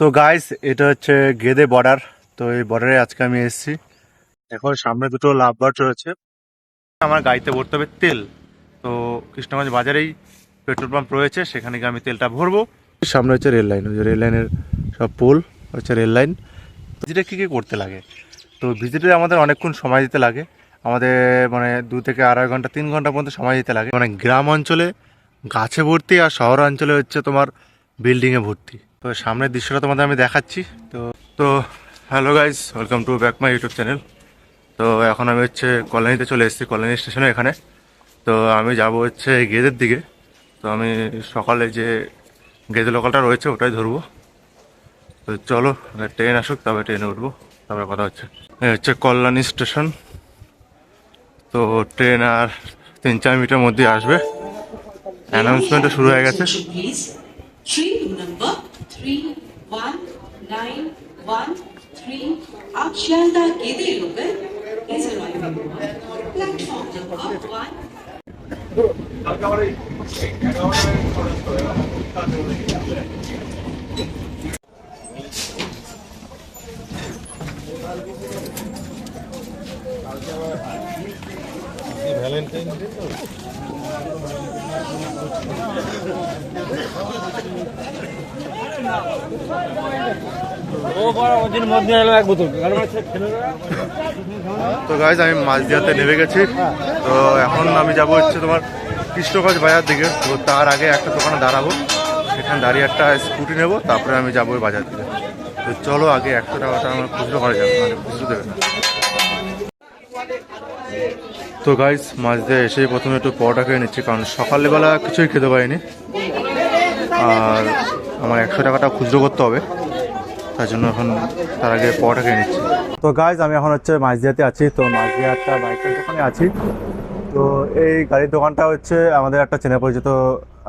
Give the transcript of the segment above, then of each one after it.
তো গাইস এটা হচ্ছে গেদে বর্ডার তো এই বর্ডারে আজকে আমি এসেছি। এখন সামনে দুটো লাভ বার্ড রয়েছে। আমার গাড়িতে ভরতে হবে তেল। তো কৃষ্ণগঞ্জ বাজারেই পেট্রোল পাম্প রয়েছে, সেখানে গিয়ে আমি তেলটা ভরবো। সামনে হচ্ছে রেল লাইন রেল লাইনের সব পোল হচ্ছে রেল লাইন ভিজিটে কী কী করতে লাগে? তো ভিজিটে আমাদের অনেকক্ষণ সময় দিতে লাগে। আমাদের মানে দু থেকে আড়াই ঘণ্টা, তিন ঘণ্টা পর্যন্ত সময় দিতে লাগে। মানে গ্রাম অঞ্চলে গাছে ভর্তি আর শহর অঞ্চলে হচ্ছে তোমার বিল্ডিংয়ে ভর্তি। তো সামনের দৃশ্যটা তোমাদের আমি দেখাচ্ছি। তো তো hello guys welcome to back my YouTube channel তো এখন আমি হচ্ছে কলোনিতে চলে এসেছি, কলোনি স্টেশনে এখানে। তো আমি যাব হচ্ছে গেদের দিকে। তো আমি সকালে যে গেদে লোকালটা রয়েছে ওটাই ধরবো। তো চলো ট্রেন আসুক তবে ট্রেনে উঠবো, তারপরে কথা হচ্ছে। হচ্ছে কল্যাণী স্টেশন। তো ট্রেন আর তিন চার মিনিটের মধ্যে আসবে। অ্যানাউন্সমেন্টও শুরু হয়ে গেছে. Three one nine one three आप शारदा गेदे होकर इस प्लेटफॉर्म नंबर वन তো গাইজ আমি মাঝদিয়াতে নেমে গেছি। তো এখন আমি যাব হচ্ছে তোমার কৃষ্ণগঞ্জ বাজার দিকে। তো তার আগে একটা দোকানে দাঁড়াবো। সেখানে দাঁড়িয়ে একটা স্কুটি নেব, তারপরে আমি যাব বাজার দিকে। তো চলো আগে একশো টাকাটা আমার খুচরো করা যাবে মানে খুচরো দেবে না। তো গাইস মাছ দিয়ে এসেই প্রথমে একটু পরোটা খেয়ে নিচ্ছি, কারণ সকালবেলা কিছুই খেতে পারিনি। আর আমার একশো টাকাটা খুচরো করতে হবে, তার জন্য এখন তার আগে পরোটা খেয়ে নিচ্ছি। তো গাইজ আমি এখন হচ্ছে মাঝদিয়াতে আছি, তো মাঝদিয়া একটা বাইকের দোকানে আছি। তো এই গাড়ির দোকানটা হচ্ছে আমাদের একটা চেনা পরিচিত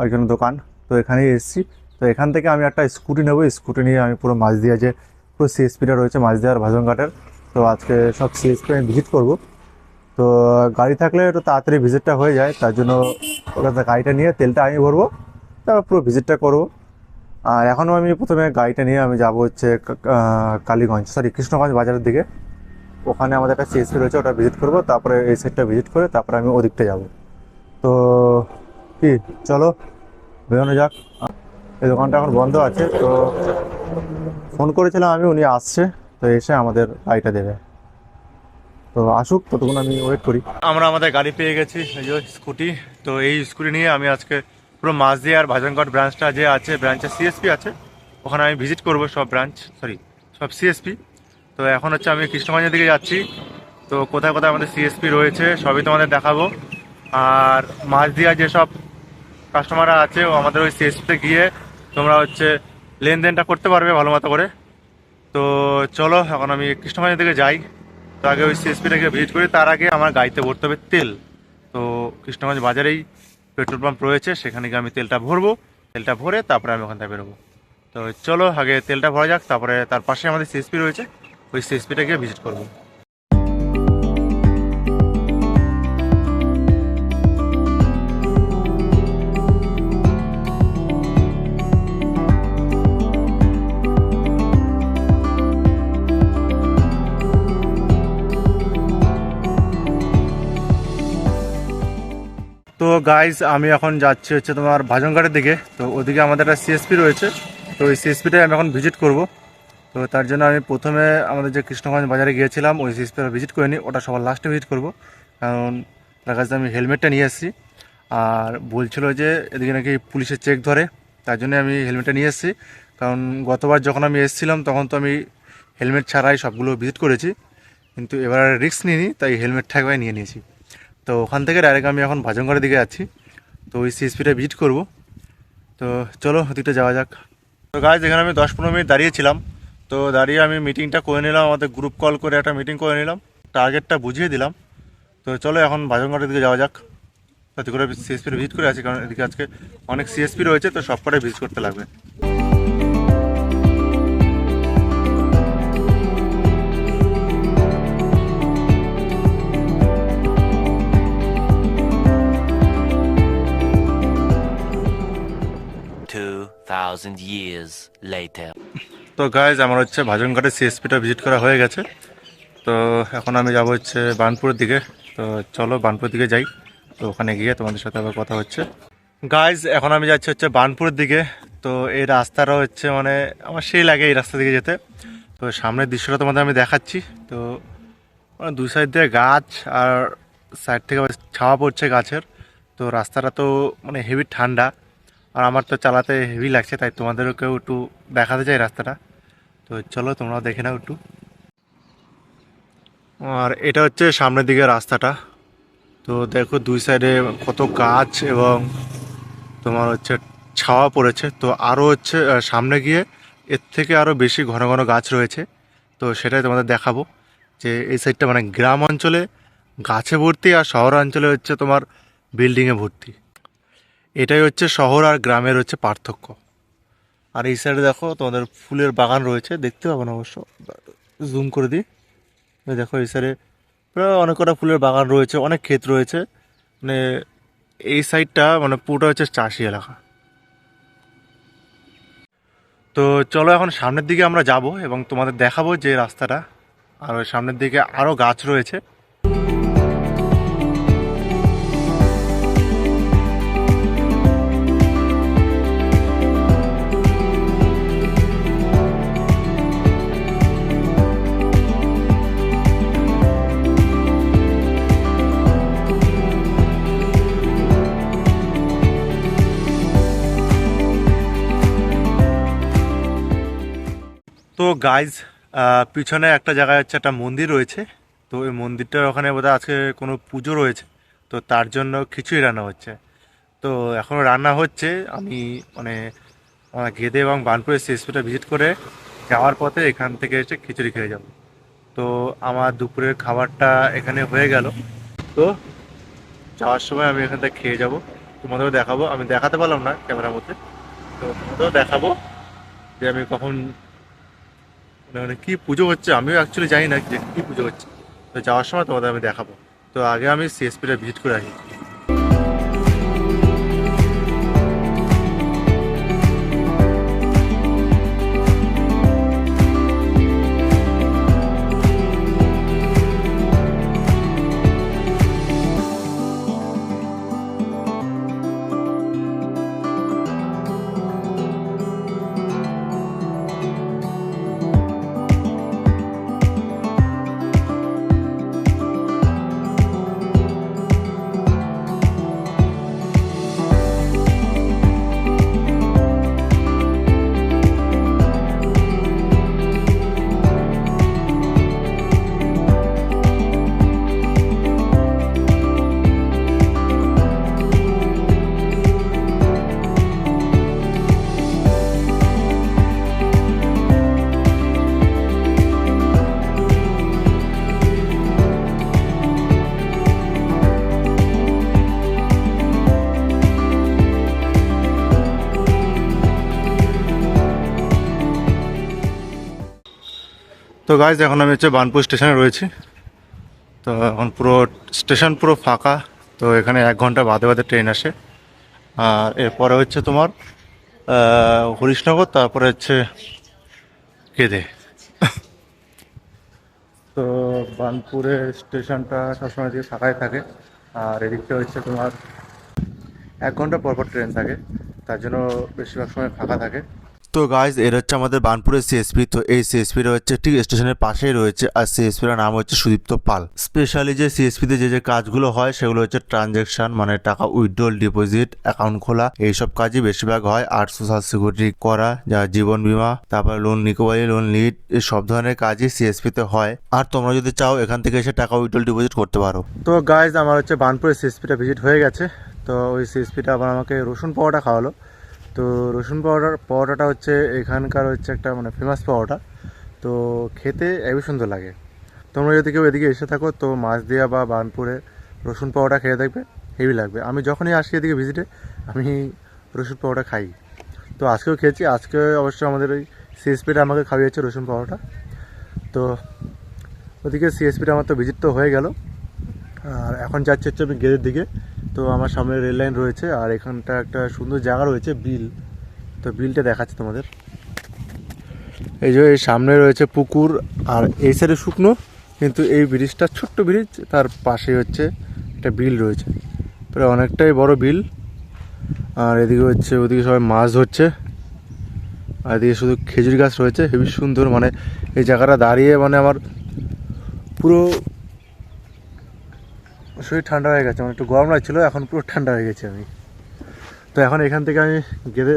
একজন দোকান, তো এখানেই এসেছি। তো এখান থেকে আমি একটা স্কুটি নেব স্কুটি নিয়ে আমি পুরো মাঝদিয়া যে, পুরো সিএসপিটা রয়েছে মাঝদিয়ার ভাজনঘাটের তো আজকে সব সিএসপি আমি ভিজিট করব। তো গাড়ি থাকলে একটু তাড়াতাড়ি ভিজিটটা হয়ে যায়, তার জন্য ওখানে গাড়িটা নিয়ে তেলটা আমি ভরবো, তারপর পুরো ভিজিটটা করব। আর এখনও আমি প্রথমে গাড়িটা নিয়ে আমি যাব হচ্ছে কালীগঞ্জ সরি কৃষ্ণগঞ্জ বাজারের দিকে। ওখানে আমাদের একটা সিএসপি রয়েছে, ওটা ভিজিট করব, তারপরে এই সাইডটা ভিজিট করে তারপরে আমি ওদিকটা যাব। তো কি, চলো, বেরোনো যাক। এই দোকানটা এখন বন্ধ আছে, তো ফোন করেছিলাম আমি, উনি আসছে, তো এসে আমাদের গাড়িটা দেবে। তো আসুক, ততক্ষণ আমি ওয়েট করি। আমরা আমাদের গাড়ি পেয়ে গেছি, এই যে স্কুটি তো এই স্কুটি নিয়ে আমি আজকে পুরো মাঝদি আর ভাজনগড় ব্রাঞ্চটা যে আছে ব্রাঞ্চে সিএসপি আছে, ওখানে আমি ভিজিট করব সব ব্রাঞ্চ সরি সব সিএসপি তো এখন হচ্ছে আমি কৃষ্ণগঞ্জের দিকে যাচ্ছি। তো কোথায় কোথায় আমাদের সিএসপি রয়েছে, সবই তোমাদের দেখাবো। আর মাঝদিয়া যেসব কাস্টমাররা আছে, ও আমাদের ওই সিএসপিতে গিয়ে তোমরা হচ্ছে লেনদেনটা করতে পারবে ভালো মতো করে। তো চলো, এখন আমি কৃষ্ণগঞ্জের দিকে যাই। আগে ওই সিএসপিটাকে ভিজিট করি, তার আগে আমার গাড়িতে ভরতে হবে তেল। তো কৃষ্ণগঞ্জ বাজারেই পেট্রোল পাম্প রয়েছে, সেখানে গিয়ে আমি তেলটা ভরবো, তেলটা ভরে তারপরে আমি ওখান থেকে বেরোবো। তো চলো, আগে তেলটা ভরা যাক, তারপরে তার পাশে আমাদের সিএসপি রয়েছে, ওই সিএসপিটা গিয়ে ভিজিট করব। তো গাইজ আমি এখন যাচ্ছি হচ্ছে তোমার ভাজনঘাটের দিকে। তো ওদিকে আমাদের একটা সিএসপি রয়েছে। তো ওই সিএসপিটাই আমি এখন ভিজিট করব। তো তার জন্য আমি প্রথমে আমাদের যে কৃষ্ণগঞ্জ বাজারে গিয়েছিলাম, ওই সিএসপিটা ভিজিট করে নিই ওটা সবার লাস্টে ভিজিট করব। কারণ, তার কাছে আমি হেলমেটটা নিয়ে এসেছি। আর বলছিল যে, এদিকে নাকি পুলিশের চেক ধরে। তার জন্য আমি হেলমেটটা নিয়ে এসেছি। কারণ, গতবার যখন আমি এসেছিলাম, তখন তো আমি হেলমেট ছাড়াই সবগুলো ভিজিট করেছি। কিন্তু এবার রিস্ক নিইনি, তাই হেলমেটটা একবার নিয়ে নিয়েছি। তো ওখান থেকে ডাইরেক্ট আমি এখন ভাজনগড়ের দিকে যাচ্ছি। তো ওই সিএসপিটা ভিজিট করব। তো চলো, ওদিকটা যাওয়া যাক। তো গাছ এখানে আমি দশ পনেরো মিনিট দাঁড়িয়েছিলাম তো দাঁড়িয়ে আমি মিটিংটা করে নিলাম, আমাদের গ্রুপ কল করে একটা মিটিং করে নিলাম। টার্গেটটা বুঝিয়ে দিলাম। তো চলো, এখন ভাজনগড়ের দিকে যাওয়া যাক। তাতে করে সিএসপির ভিজিট করে আছি, কারণ এদিকে আজকে অনেক সিএসপি রয়েছে, তো সব কটাই ভিজিট করতে লাগবে। Two thousand years later. তো গাইজ আমার হচ্ছে ভাজনঘাটের সিএসপিটা ভিজিট করা হয়ে গেছে। তো এখন আমি যাব হচ্ছে বানপুরের দিকে। তো চলো বানপুরের দিকে যাই। তো ওখানে গিয়ে তোমাদের সাথে আবার কথা হচ্ছে। গাইজ এখন আমি যাচ্ছি হচ্ছে বানপুরের দিকে। তো এই রাস্তাটা হচ্ছে মানে আমার সেই লাগে এই রাস্তা দিকে যেতে। তো সামনের দৃশ্যটা তোমাদের আমি দেখাচ্ছি। তো মানে দুই সাইড দিয়ে গাছ আর সাইড থেকে ছাওয়া পড়ছে গাছের। তো রাস্তাটা তো মানে হেভি ঠান্ডা। আর আমার তো চালাতে হেভি লাগছে, তাই তোমাদেরকেও একটু দেখাতে চাই রাস্তাটা। তো চলো, তোমরাও দেখে নাও একটু। আর এটা হচ্ছে সামনের দিকে রাস্তাটা। তো দেখো, দুই সাইডে কত গাছ এবং তোমার হচ্ছে ছাওয়া পড়েছে। তো আরও হচ্ছে সামনে গিয়ে এর থেকে আরও বেশি ঘন ঘন গাছ রয়েছে। তো সেটাই তোমাদের দেখাবো যে এই সাইডটা মানে গ্রাম অঞ্চলে গাছে ভর্তি আর শহর অঞ্চলে হচ্ছে তোমার বিল্ডিংয়ে ভর্তি। এটাই হচ্ছে শহর আর গ্রামের হচ্ছে পার্থক্য। আর এই সাইডে দেখো, তোমাদের ফুলের বাগান রয়েছে, দেখতে পাবো না অবশ্য। জুম করে দিই। দেখো, এই সাইডে প্রায় অনেক কটা ফুলের বাগান রয়েছে, অনেক ক্ষেত রয়েছে। মানে এই সাইডটা মানে পুরোটা হচ্ছে চাষি এলাকা। তো চলো এখন সামনের দিকে আমরা যাব এবং তোমাদের দেখাবো যে রাস্তাটা। আর সামনের দিকে আরও গাছ রয়েছে। গাইজ পিছনে একটা জায়গায় হচ্ছে একটা মন্দির রয়েছে। তো ওই মন্দিরটার ওখানে বোধহয় আজকে কোনো পুজো রয়েছে। তো তার জন্য খিচুড়ি রান্না হচ্ছে। তো এখনও রান্না হচ্ছে। আমি মানে আমার গেদে এবং বানপুরের সিএসপিটা ভিজিট করে যাওয়ার পথে এখান থেকে এসে খিচুড়ি খেয়ে যাব। তো আমার দুপুরের খাবারটা এখানে হয়ে গেল। তো যাওয়ার সময় আমি এখান থেকে খেয়ে যাব। তোমাদেরও দেখাবো। আমি দেখাতে পারলাম না ক্যামেরার মধ্যে। তো তোমাদেরও দেখাবো যে আমি কখন মানে কি পুজো হচ্ছে? আমিও অ্যাকচুয়ালি জানি না যে কী পুজো হচ্ছে। তো যাওয়ার সময় তোমাদের আমি দেখাবো। তো আগে আমি সিএসপিটা ভিজিট করে আসি। তো গাইজ এখন আমি হচ্ছে বানপুর স্টেশনে রয়েছি। তো এখন পুরো স্টেশন পুরো ফাঁকা, তো এখানে এক ঘণ্টা বাদে বাদে ট্রেন আসে। আর এরপরে হচ্ছে তোমার হরিশনগর, তারপরে হচ্ছে কেদে। তো বানপুরের স্টেশনটা সবসময় দিকে ফাঁকাই থাকে, আর এদিকটা হচ্ছে তোমার এক ঘণ্টা পর পর ট্রেন থাকে, তার জন্য বেশিরভাগ সময় ফাঁকা থাকে। তো গাইজ এর হচ্ছে আমাদের বানপুরের সিএসপি তো এই সিএসপিটা হচ্ছে ঠিক স্টেশনের পাশেই রয়েছে আর সিএসপির নাম হচ্ছে সুদীপ্ত পাল। স্পেশালি যে সিএসপিতে যে যে কাজগুলো হয়, সেগুলো হচ্ছে ট্রানজ্যাকশন মানে টাকা উইথড্রল ডিপোজিট অ্যাকাউন্ট খোলা, এইসব কাজই বেশিরভাগ হয় আর সোশ্যাল সিকিউরিটি করা, যা জীবন বীমা, তারপর লোন রিকভারি লোন লিড সব ধরনের কাজই সিএসপিতে হয়। আর তোমরা যদি চাও, এখান থেকে এসে টাকা উইথড্রল ডিপোজিট করতে পারো। তো গাইজ আমার হচ্ছে বানপুরের সিএসপিটা ভিজিট হয়ে গেছে। তো ওই সিএসপিটা আবার আমাকে রসুন পাওয়াটা খাওয়ালো। তো রসুন পাউডার পাউডারটা হচ্ছে এখানকার হচ্ছে একটা মানে ফেমাস পাউডার তো খেতে হেবি সুন্দর লাগে। তোমরা যদি কেউ এদিকে এসে থাকো, তো মাছদিয়া বা বানপুরে রসুন পাউডার খেয়ে দেখবে, হেভি লাগবে। আমি যখনই আসি এদিকে ভিজিটে আমি রসুন পাউডার খাই। তো আজকেও খেয়েছি, আজকে অবশ্য আমাদের ওই সিএসপিটা আমাকে খাইয়েছে রসুন পাউডারটা তো ওদিকে সিএসপিটা আমার তো ভিজিট তো হয়ে গেল। আর এখন যাচ্ছে হচ্ছে আমি গেটের দিকে। তো আমার সামনে রেল লাইন রয়েছে আর এখানটা একটা সুন্দর জায়গা রয়েছে, বিল। তো বিলটা দেখাচ্ছি তোমাদের। এই যে সামনে রয়েছে পুকুর আর এই সাইডে শুকনো, কিন্তু এই ব্রিজটা ছোট্ট ব্রিজ, তার পাশে হচ্ছে একটা বিল রয়েছে। প্রায় অনেকটাই বড় বিল। আর এদিকে হচ্ছে, ওদিকে সবাই মাছ ধরছে। আর এদিকে শুধু খেজুর গাছ রয়েছে, হেবি সুন্দর। মানে এই জায়গাটা দাঁড়িয়ে মানে আমার পুরো শরীর ঠান্ডা হয়ে গেছে মানে একটু গরম লাগছিল, এখন পুরো ঠান্ডা হয়ে গেছে আমি। তো এখন এখান থেকে আমি গেদে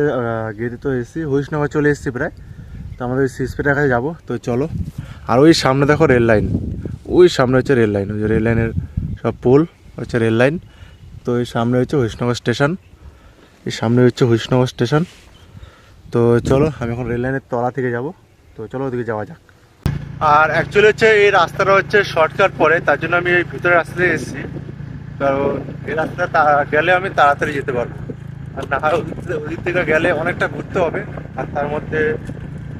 গেদে তো এসেছি, হরিশনগর চলে এসেছি প্রায়। তো আমাদের সিসপেটার কাছে যাব, তো চলো। আর ওই সামনে দেখো রেল লাইন, ওই সামনে হচ্ছে রেল লাইন, ওই যে রেল লাইনের সব পোল, হচ্ছে রেল লাইন। তো এই সামনে হচ্ছে হরিশনগর স্টেশন, এই সামনে হচ্ছে হরিশনগর স্টেশন। তো চলো, আমি এখন রেল লাইনের তলা থেকে যাব, তো চলো ওদিকে যাওয়া যাক। আর অ্যাকচুয়ালি হচ্ছে এই রাস্তাটা হচ্ছে শর্টকাট পড়ে তার জন্য আমি এই ভিতরে রাস্তা দিয়ে এসেছি। কারণ এই রাস্তাটা তা- গেলে আমি তাড়াতাড়ি যেতে পারব। আর না ওদিক থেকে- গেলে অনেকটা ঘুরতে হবে। আর তার মধ্যে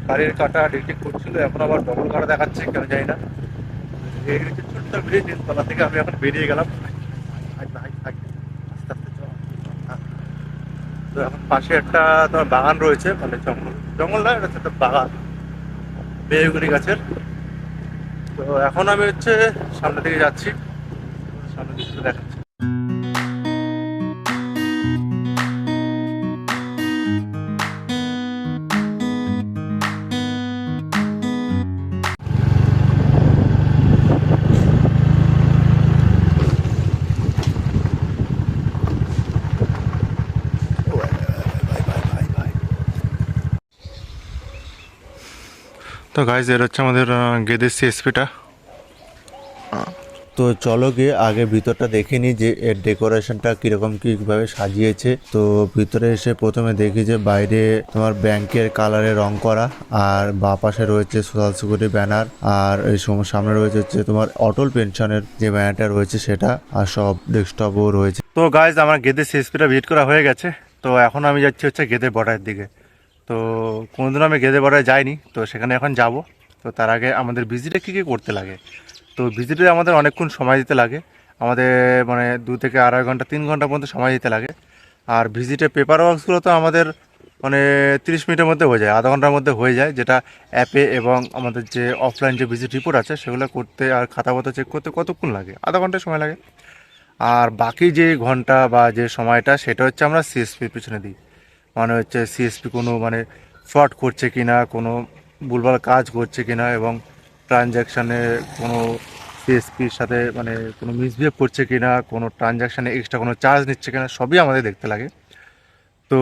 গাড়ির কাটা ডিটেক্ট করছিল, এখন আবার ডবল কাটা দেখাচ্ছে, কেন জানি না। এই হচ্ছে ছোট্ট ব্রিজ তলা থেকে আমি এখন বেরিয়ে গেলাম। তো এখন পাশে একটা তোমার বাগান রয়েছে মানে জঙ্গল। জঙ্গল না, এটা একটা বাগান। বেগুনি গাছের। তো এখন আমি হচ্ছে সামনের দিকে যাচ্ছি। তো গাইজ এর হচ্ছে আমাদের গেদের সিএসপিটা তো চলো গিয়ে আগে ভিতরটা দেখে নিই যে এর ডেকোরেশনটা কীরকম, কীভাবে সাজিয়েছে। তো ভিতরে এসে প্রথমে দেখি যে বাইরে তোমার ব্যাংকের কালারে রং করা, আর বা পাশে রয়েছে সোশ্যাল সিকিউরিটি ব্যানার আর এই সময় সামনে রয়েছে হচ্ছে তোমার অটল পেনশনের যে ব্যানারটা রয়েছে সেটা, আর সব ডেস্কটপও রয়েছে। তো গাইজ আমার গেদে সিএসপিটা ভিজিট করা হয়ে গেছে। তো এখন আমি যাচ্ছি হচ্ছে গেদে বর্ডারের দিকে। তো কোনোদিন আমি গেদে বর্ডারে যাইনি, তো সেখানে এখন যাব। তো তার আগে আমাদের ভিজিটে কী কী করতে লাগে? তো ভিজিটে আমাদের অনেকক্ষণ সময় দিতে লাগে। আমাদের মানে দু থেকে আড়াই ঘণ্টা, তিন ঘণ্টা পর্যন্ত সময় দিতে লাগে। আর ভিজিটে পেপার ওয়ার্কসগুলো তো আমাদের মানে তিরিশ মিনিটের মধ্যে হয়ে যায়, আধা ঘণ্টার মধ্যে হয়ে যায়। যেটা অ্যাপে এবং আমাদের যে অফলাইন যে ভিজিট রিপোর্ট আছে, সেগুলো করতে আর খাতাপত্র চেক করতে কতক্ষণ লাগে? আধা ঘণ্টা সময় লাগে। আর বাকি যে ঘণ্টা বা যে সময়টা, সেটা হচ্ছে আমরা সিএসপির পিছনে দিই। মানে হচ্ছে সিএসপি কোনো মানে ফ্রড করছে কি না কোনো ভুলভাল কাজ করছে কি না এবং ট্রানজ্যাকশানে কোনো সিএসপির সাথে মানে কোনো মিসবিহেভ করছে কি না কোনো ট্রানজ্যাকশানে এক্সট্রা কোনো চার্জ নিচ্ছে কিনা, সবই আমাদের দেখতে লাগে। তো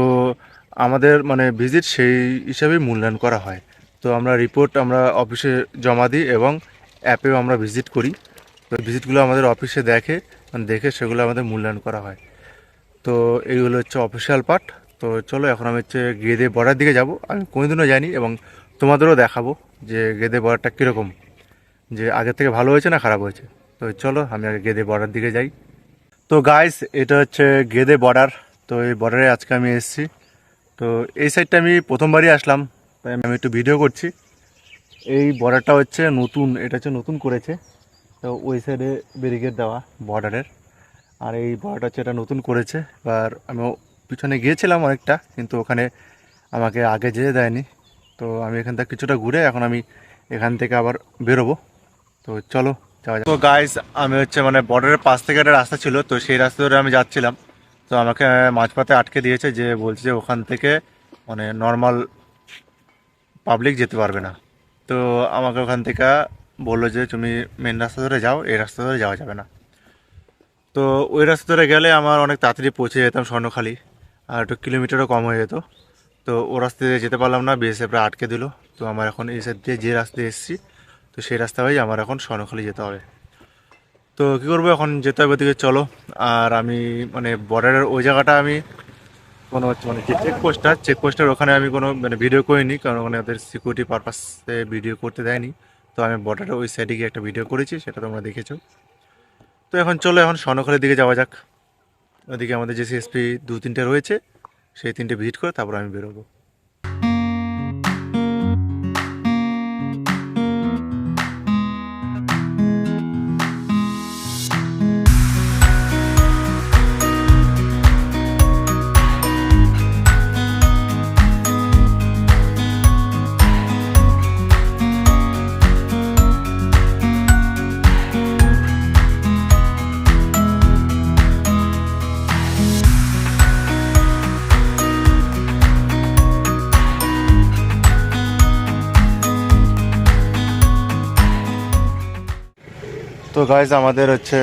আমাদের মানে ভিজিট সেই হিসাবেই মূল্যায়ন করা হয়। তো আমরা রিপোর্ট আমরা অফিসে জমা দিই এবং অ্যাপেও আমরা ভিজিট করি। তো ভিজিটগুলো আমাদের অফিসে দেখে দেখে সেগুলো আমাদের মূল্যায়ন করা হয়। তো এইগুলো হচ্ছে অফিসিয়াল পার্ট তো চলো এখন আমি হচ্ছে গেদে বর্ডার দিকে যাব। আমি কোনোদিনও জানি এবং তোমাদেরও দেখাবো যে গেদে বর্ডারটা কীরকম, যে আগের থেকে ভালো হয়েছে না খারাপ হয়েছে। তো চলো আমি আগে গেদে বর্ডার দিকে যাই। তো গাইস এটা হচ্ছে গেদে বর্ডার। তো এই বর্ডারে আজকে আমি এসেছি। তো এই সাইডটা আমি প্রথমবারই আসলাম, তাই আমি একটু ভিডিও করছি। এই বর্ডারটা হচ্ছে নতুন, এটা হচ্ছে নতুন করেছে। তো ওই সাইডে ব্যারিকেড দেওয়া বর্ডারের। আর এই বর্ডারটা হচ্ছে এটা নতুন করেছে। এবার আমি পিছনে গিয়েছিলাম অনেকটা, কিন্তু ওখানে আমাকে আগে যেতে দেয়নি। তো আমি এখান থেকে কিছুটা ঘুরে এখন আমি এখান থেকে আবার বেরোবো। তো চলো, যাওয়া যাক। তো গাইস আমি হচ্ছে মানে বর্ডারের পাশ থেকে একটা রাস্তা ছিল, তো সেই রাস্তা ধরে আমি যাচ্ছিলাম। তো আমাকে মাঝপথে আটকে দিয়েছে যে বলছে যে ওখান থেকে মানে নর্মাল পাবলিক যেতে পারবে না। তো আমাকে ওখান থেকে বলল যে তুমি মেন রাস্তা ধরে যাও, এই রাস্তা ধরে যাওয়া যাবে না। তো ওই রাস্তা ধরে গেলে আমার অনেক তাড়াতাড়ি পৌঁছে যেতাম স্বর্ণখালি। আর একটু কিলোমিটারও কম হয়ে যেত। তো ও রাস্তা দিয়ে যেতে পারলাম না বিএসএফরা আটকে দিল। তো আমার এখন এই সাইড দিয়ে যে রাস্তায় এসেছি, তো সেই রাস্তা হয়েই আমার এখন স্বর্ণখালি যেতে হবে। তো কী করব এখন? যেতে হবে ওদিকে, চলো। আর আমি মানে বর্ডারের ওই জায়গাটা আমি কোনো মানে যে চেকপোস্টটা চেকপোস্টের ওখানে আমি কোনো মানে ভিডিও করিনি, কারণ ওখানে ওদের সিকিউরিটি পারপাসে ভিডিও করতে দেয়নি। তো আমি বর্ডারের ওই সাইডে গিয়ে একটা ভিডিও করেছি, সেটা তোমরা দেখেছ। তো এখন চলো, এখন স্বর্ণখালির দিকে যাওয়া যাক। ওদিকে আমাদের যে সিএসপি দু তিনটে রয়েছে সেই তিনটে ভিজিট করে তারপর আমি বেরোবো। তো গাইজ আমাদের হচ্ছে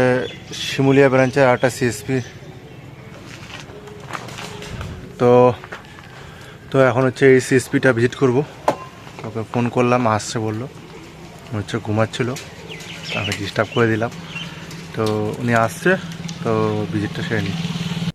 শিমুলিয়া ব্রাঞ্চের আটা সিএসপি তো তো এখন হচ্ছে এই সিএসপিটা ভিজিট করব। ওকে ফোন করলাম, আসছে বলল। হচ্ছে ঘুমাচ্ছিল। তাকে ডিস্টার্ব করে দিলাম। তো উনি আসছে, তো ভিজিটটা সেরে নিই।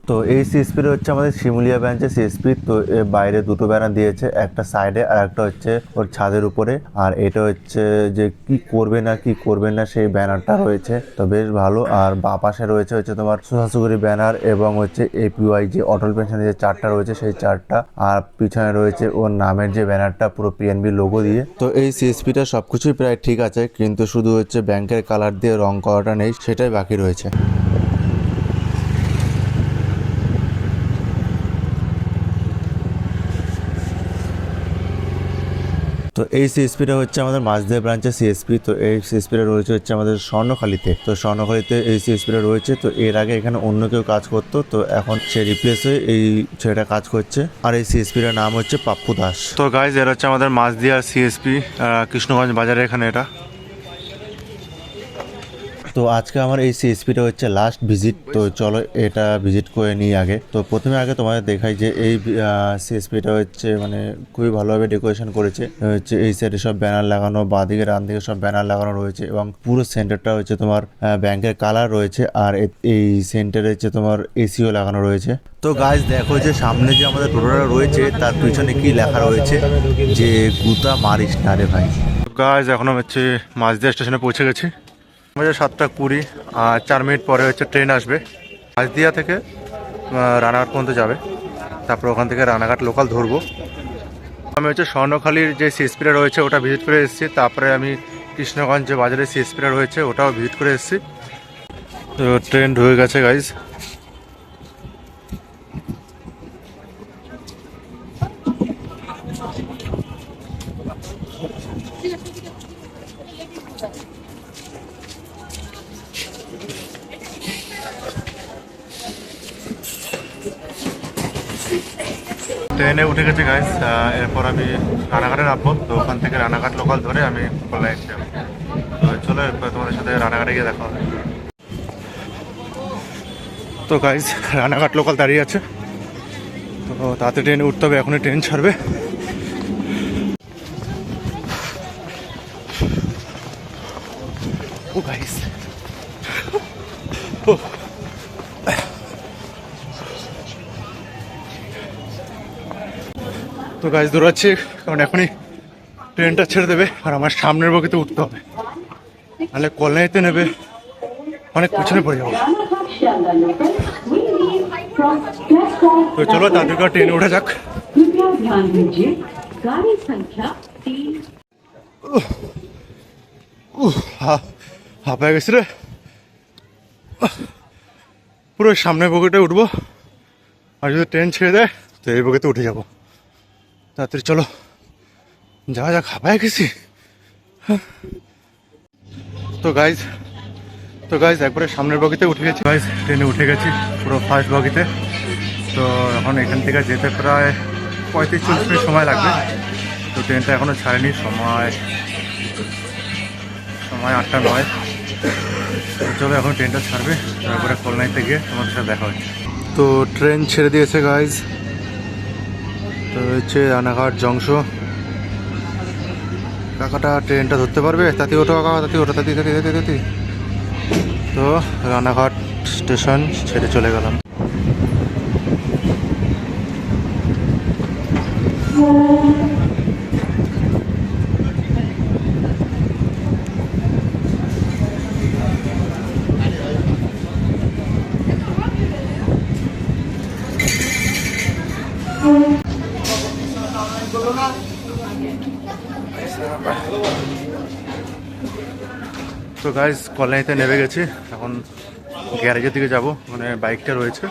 তো এই সিএসপির হচ্ছে আমাদের শিমুলিয়া ব্রাঞ্চের সিএসপি তো বাইরে দুটো ব্যানার দিয়েছে, একটা সাইডে আর একটা হচ্ছে ওর ছাদের উপরে। আর এটা হচ্ছে যে কি করবে না, কি করবে না, সেই ব্যানারটা রয়েছে। তো বেশ ভালো। আর বা পাশে রয়েছে হচ্ছে তোমার সুশাসুগুরি ব্যানার এবং হচ্ছে এপিওয়াই যে অটল পেনশনের যে চারটা রয়েছে, সেই চারটা আর পিছনে রয়েছে ওর নামের যে ব্যানারটা পুরো পিএনবি লোগো দিয়ে। তো এই সিএসপিটা সবকিছুই প্রায় ঠিক আছে, কিন্তু শুধু হচ্ছে ব্যাংকের কালার দিয়ে রং করাটা নেই, সেটাই বাকি রয়েছে। তো এই সিএসপিটা হচ্ছে আমাদের মাঝদের ব্রাঞ্চে সিএসপি তো এই সিএসপিটা রয়েছে হচ্ছে আমাদের স্বর্ণখালীতে। তো স্বর্ণখালীতে এই সিএসপিটা রয়েছে, তো এর আগে এখানে অন্য কেউ কাজ করতো, তো এখন সে রিপ্লেস হয়ে এই ছেলেটা কাজ করছে। আর এই সিএসপিটার নাম হচ্ছে পাপ্পু দাস। তো গাইজ এর হচ্ছে আমাদের মাঝদিয়া সিএসপি কৃষ্ণগঞ্জ বাজারে এখানে এটা। তো আজকে আমার এই সিএসপিটা হচ্ছে লাস্ট ভিজিট তো চলো এটা ভিজিট করে নিই আগে। তো প্রথমে আগে তোমাদের দেখাই যে এই সিএসপিটা হচ্ছে মানে খুবই ভালোভাবে ডেকোরেশন করেছে। হচ্ছে এই সাইডে সব ব্যানার লাগানো, বাঁদিকে ডান দিকে সব ব্যানার লাগানো রয়েছে এবং পুরো সেন্টারটা হচ্ছে তোমার ব্যাংকের কালার রয়েছে আর এই সেন্টারে হচ্ছে তোমার এসিও লাগানো রয়েছে। তো গাছ দেখো যে সামনে যে আমাদের টোটোটা রয়েছে, তার পিছনে কি লেখা রয়েছে? যে গুতা মারিস না রে ভাই। গাছ এখন হচ্ছে মাঝদিয়া স্টেশনে পৌঁছে গেছি। বাজে সাতটা কুড়ি, আর চার মিনিট পরে হচ্ছে ট্রেন আসবে। হাজদিয়া থেকে রানাঘাট পর্যন্ত যাবে। তারপর ওখান থেকে রানাঘাট লোকাল ধরবো। আমি হচ্ছে স্বর্ণখালীর যে সিএসপিটা রয়েছে, ওটা ভিজিট করে এসেছি। তারপরে আমি কৃষ্ণগঞ্জ যে বাজারে সিএসপিটা রয়েছে, ওটাও ভিজিট করে এসেছি। তো ট্রেন ঢুকে গেছে গাইজ লোকাল ধরে আমি কল্যাণ যাব তো চলো তোমাদের সাথে রানাঘাটে গিয়ে দেখা হবে। তো গাইজ রানাঘাট লোকাল দাঁড়িয়ে আছে। তো তাতে ট্রেনে উঠতে হবে, এখনই ট্রেন ছাড়বে। ও গাইজ তো গাছ দৌড়াচ্ছি, কারণ এখনই ট্রেনটা ছেড়ে দেবে আর আমার সামনের বগিতে উঠতে হবে। তাহলে কলনাইতে নেবে। অনেক পিছনে পড়ে যাব। তো চলো তাদেরকে ট্রেনে উঠে যাক। হাঁপায় গেছি রে। পুরো সামনের বগিটা উঠবো। আর যদি ট্রেন ছেড়ে দেয়, তো এই বগিতে উঠে যাব। তাড়াতাড়ি চলো। যাওয়া যা হাঁপায় গেছি। তো গাইজ তো গাইজ একবারে সামনের বগিতে উঠে গেছি। গাইজ ট্রেনে উঠে গেছি পুরো ফার্স্ট বগিতে। তো এখন এখান থেকে যেতে প্রায় পঁয়ত্রিশ চল্লিশ মিনিট সময় লাগবে। তো ট্রেনটা এখনও ছাড়েনি সময় সময় আটটা নয়। তো চলো এখন ট্রেনটা ছাড়বে তারপরে কলনাইতে গিয়ে তোমাদের সাথে দেখা হচ্ছে। তো ট্রেন ছেড়ে দিয়েছে গাইজ তো হচ্ছে রানাঘাট জংশন কাকাটা ট্রেনটা ধরতে পারবে? তাতে ওঠো কাকা, তাতে ওঠো, তাতে তাতে তাতে তাতে। তো রানাঘাট স্টেশন ছেড়ে চলে গেলাম। গাইজ কল্যাণীতে নেমে গেছি। এখন গ্যারেজের দিকে যাব। মানে বাইকটা রয়েছে।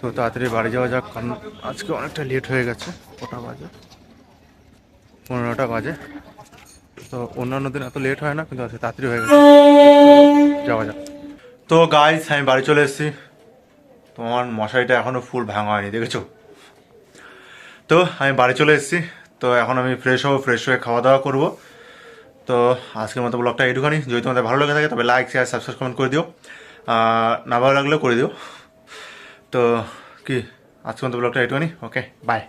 তো তাড়াতাড়ি বাড়ি যাওয়া যাক। কারণ আজকে অনেকটা লেট হয়ে গেছে। কটা বাজে? পনেরোটা বাজে। তো অন্যান্য দিন এত লেট হয় না, কিন্তু আজকে তাড়াতাড়ি হয়ে গেছে। যাওয়া যাক। তো গাইজ আমি বাড়ি চলে এসেছি। তোমার মশারিটা এখনও ফুল ভাঙা হয়নি, দেখেছ? তো আমি বাড়ি চলে এসেছি। তো এখন আমি ফ্রেশ হব ফ্রেশ হয়ে খাওয়া দাওয়া করব। তো আজকের মতো ব্লগটা এইটুখানি। যদি তোমাদের ভালো লেগে থাকে, তবে লাইক শেয়ার সাবস্ক্রাইব কমেন্ট করে দিও। না ভালো লাগলেও করে দিও। তো কি, আজকের মতো ব্লগটা এইটুখানি। Okay bye